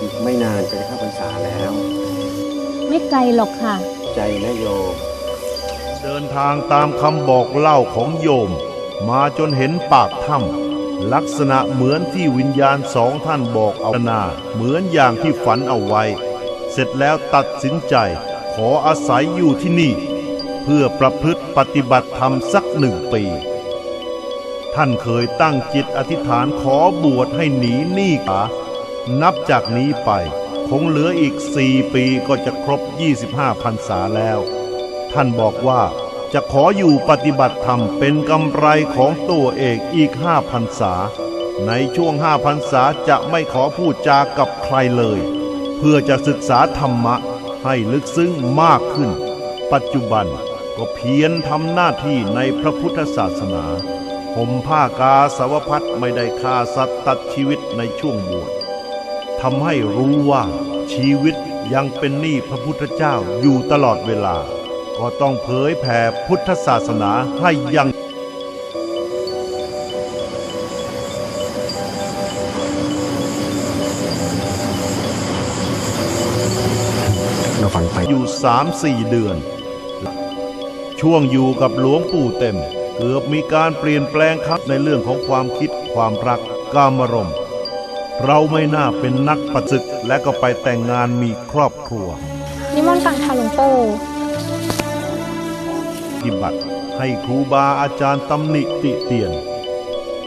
อีกไม่นานจะได้เข้าพรรษาแล้ว ไม่ไกลหรอกค่ะ ใจนะโยม เดินทางตามคำบอกเล่าของโยม มาจนเห็นปากถ้ำลักษณะเหมือนที่วิญญาณสองท่านบอกเอานาเหมือนอย่างที่ฝันเอาไว้ เสร็จแล้วตัดสินใจขออาศัยอยู่ที่นี่ เพื่อประพฤติปฏิบัติธรรมสักหนึ่งปี ท่านเคยตั้งจิตอธิษฐานขอบวชให้หนีหนี้กา นับจากนี้ไป คงเหลืออีกสี่ปีก็จะครบ 25พรรษาแล้ว ท่านบอกว่าจะขออยู่ปฏิบัติธรรมเป็นกำไรของตัวเองอีกห้าพรรษา ในช่วงห้าพรรษาจะไม่ขอพูดจากับใครเลย เพื่อจะศึกษาธรรมะให้ลึกซึ้งมากขึ้น ปัจจุบันก็เพียรทำหน้าที่ในพระพุทธศาสนาห่มผ้ากาสาวพัดไม่ได้ฆ่าสัตว์ตัดชีวิตในช่วงบวช ทำให้รู้ว่าชีวิตยังเป็นหนี้พระพุทธเจ้าอยู่ตลอดเวลา ก็ต้องเผยแผ่พุทธศาสนาให้ยังเราฝันไปอยู่สามสี่เดือน ช่วงอยู่กับหลวงปู่เต็ม เกือบมีการเปลี่ยนแปลงครับในเรื่องของความคิดความรักกามารมณ์ เราไม่น่าเป็นนักประศึกและก็ไปแต่งงานมีครอบครัว นิมนต์ฟังค่ะหลวงปู่ปฏิบัติให้ครูบาอาจารย์ตำหนิติเตียน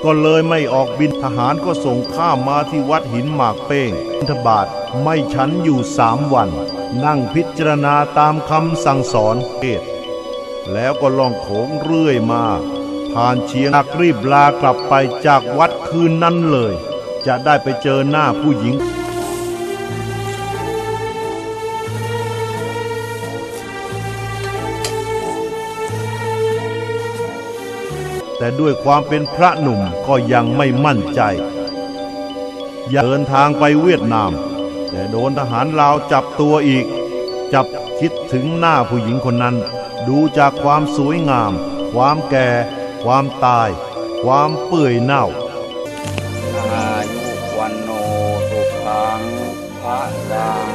ก็เลยไม่ออกบินทหารก็ส่งข้ามมาที่วัดหินหมากเป้งบิณฑบาตไม่ฉันอยู่สามวัน นั่งพิจารณาตามคำสั่งสอนเทศน์แล้วก็ล่องโขงเรื่อยมา ผ่านเชียงนักรีบลากลับไปจากวัดคืนนั้นเลย จะได้ไปเจอหน้าผู้หญิง แต่ด้วยความเป็นพระหนุ่มก็ยังไม่มั่นใจอยากเดินทางไปเวียดนาม แต่โดนทหารลาวจับตัวอีก จับคิดถึงหน้าผู้หญิงคนนั้น ดูจากความสวยงาม ความแก่ ความตาย ความเปื่อยเน่าอา ระลัง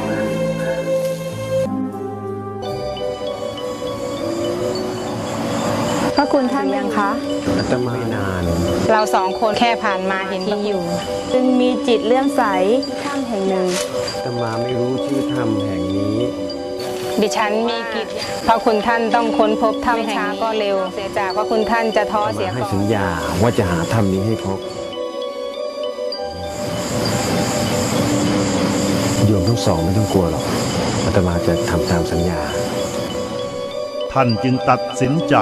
พระคุณท่านยังคะอาตมาไม่นาน เราสองคนแค่ผ่านมาเห็นที่อยู่ จึงมีจิตเลื่อมใสถ้ำแห่งหนึ่งอาตมาไม่รู้ชื่อถ้ำแห่งนี้ ดิฉันมีกิจพระคุณท่านต้องค้นพบถ้ำแห่งนี้ก็เร็ว เสียจากพระคุณท่านจะท้ออาตเสียมาให้ก่อสันญญาว่าจะหาถ้ำนี้ให้พบ ทั้งสองไม่ต้องกลัวหรอกอาตมาจะทำตามสัญญา ท่านจึงตัดสินใจ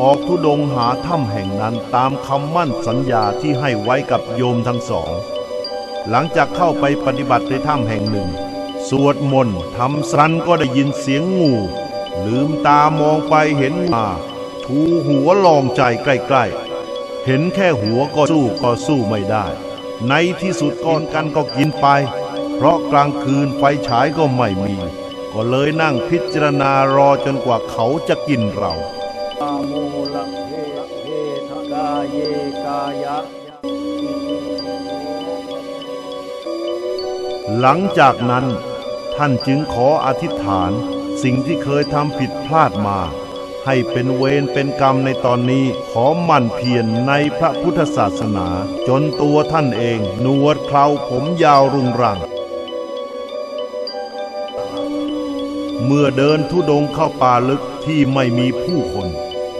ออกทุดงหาถ้ำแห่งนั้นตามคำมั่นสัญญาที่ให้ไว้กับโยมทั้งสอง หลังจากเข้าไปปฏิบัติในถ้ำแห่งหนึ่ง สวดมนต์ทำสันก็ได้ยินเสียงงู ลืมตามองไปเห็นมาชูหัวลองใจใกล้ๆ เห็นแค่หัวก็สู้ก็สู้ไม่ได้ ในที่สุดก้อนกันก็กินไป เพราะกลางคืนไฟฉายก็ไม่มี ก็เลยนั่งพิจารณารอจนกว่าเขาจะกินเราหลังจากนั้น ท่านจึงขออธิษฐานสิ่งที่เคยทำผิดพลาดมา ให้เป็นเวรเป็นกรรมในตอนนี้ขอหมั่นเพียรในพระพุทธศาสนา จนตัวท่านเองนวดเคราผมยาวรุงรัง เมื่อเดินทุดงค์เข้าป่าลึกที่ไม่มีผู้คน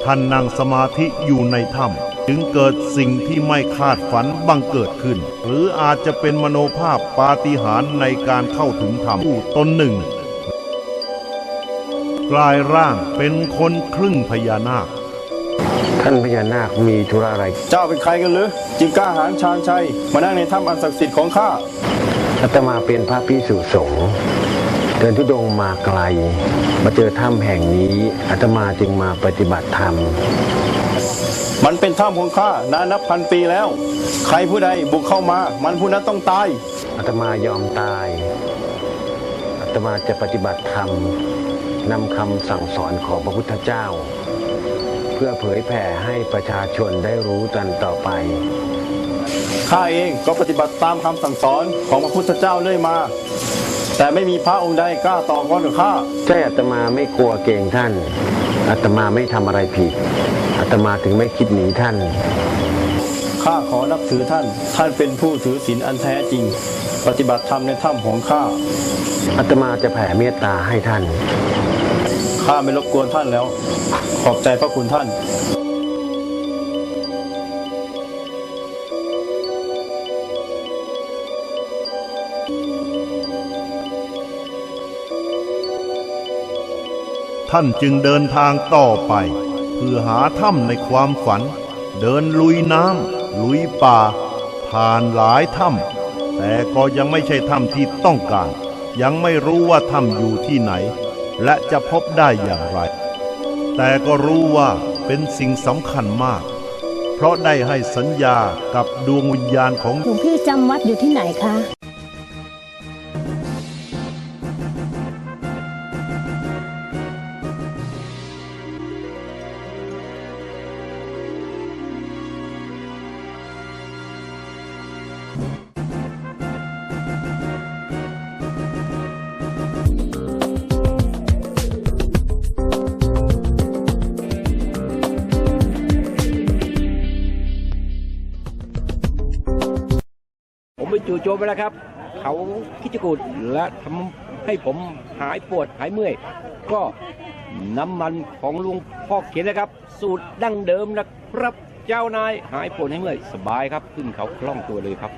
ท่านนั่งสมาธิอยู่ในถ้ำจึงเกิดสิ่งที่ไม่คาดฝันบังเกิดขึ้น หรืออาจจะเป็นมโนภาพปาฏิหาริย์ในการเข้าถึงธรรมผู้ตนหนึ่งกลายร่างเป็นคนครึ่งพญานาค ท่านพญานาคมีธุระอะไร เจ้าเป็นใครกันหรือจึงกล้าหาญชาญชัย มานั่งในถ้ำอันศักดิ์สิทธิ์ของข้าอาตมาเป็นพระพิสุสงฆ์ เดินทุดงค์มาไกล มาเจอถ้ำแห่งนี้อาตมาจึงมาปฏิบัติธรรม มันเป็นถ้ำของข้านานนับพันปีแล้ว ใครผู้ใดบุกเข้ามา มันผู้นั้นต้องตายอาตมายอมตายอาตมาจะปฏิบัติธรรมนำคำสั่งสอนของพระพุทธเจ้า เพื่อเผยแผ่ให้ประชาชนได้รู้กันต่อไปข้าเองก็ปฏิบัติตามคำสั่งสอนของพระพุทธเจ้าเรื่อยมา แต่ไม่มีพระองค์ใดกล้าต่อกรกับข้าใช่อาตมาไม่กลัวเกรงท่านอาตมาไม่ทำอะไรผิดอาตมาถึงไม่คิดหนีท่านข้าขอนับถือท่าน ท่านเป็นผู้ถือศีลอันแท้จริง ปฏิบัติธรรมในถ้ำของข้าอาตมาจะแผ่เมตตาให้ท่านข้าไม่รบกวนท่านแล้ว ขอบใจพระคุณท่าน ท่านจึงเดินทางต่อไป เพื่อหาถ้ำในความฝัน เดินลุยน้ำลุยป่า ผ่านหลายถ้ำแต่ก็ยังไม่ใช่ถ้ำที่ต้องการ ยังไม่รู้ว่าถ้ำอยู่ที่ไหน และจะพบได้อย่างไร แต่ก็รู้ว่าเป็นสิ่งสำคัญมาก เพราะได้ให้สัญญากับดวงวิญญาณของหลวงพี่จำวัดอยู่ที่ไหนคะ จู่โจมไปแล้วครับ เขาคิจกูดและทำให้ผมหายปวดหายเมื่อย ก็น้ำมันของลุงพ่อเขียนนะครับ สูตรดั้งเดิมนะครับ เจ้านายหายปวดหายเมื่อยสบายครับ ขึ้นเขาคล่องตัวเลยครับ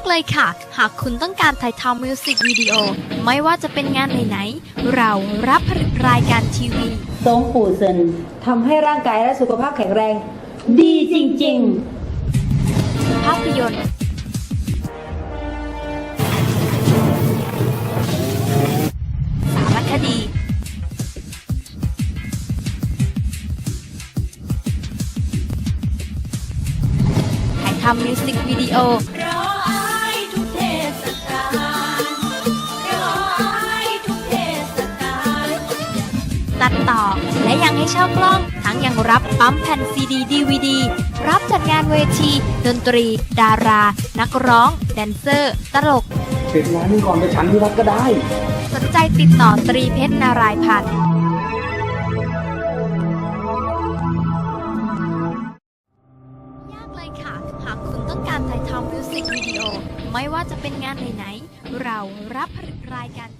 ากเลยค่ะ หากคุณต้องการถ่ายทำมิวสิกวิดีโอ ไม่ว่าจะเป็นงานไหนๆ เรารับผลิตรายการทีวีทรงปู่เซินทำให้ร่างกายและสุขภาพแข็งแรง ดีจริง ๆ ภาพยนตร์ สารคดี ถ่ายทำมิวสิกวิดีโอ ตัดต่อ และยังให้เช่ากล้อง ทั้งยังรับปั๊มแผ่นซีดีดีวดี รับจัดงานเวที ดนตรี ดารา นักร้อง แดนเซอร์ ตลกเป็นร้านนึงก่อนไปฉันที่วัดก็ได้ สนใจติดต่อตรีเพชรนารายพันธ์ยากเลยค่ะหากคุณต้องการถ่ายทำมิวสิกวิดีโอไม่ว่าจะเป็นงานไหนๆ เรารับผลิตรายการที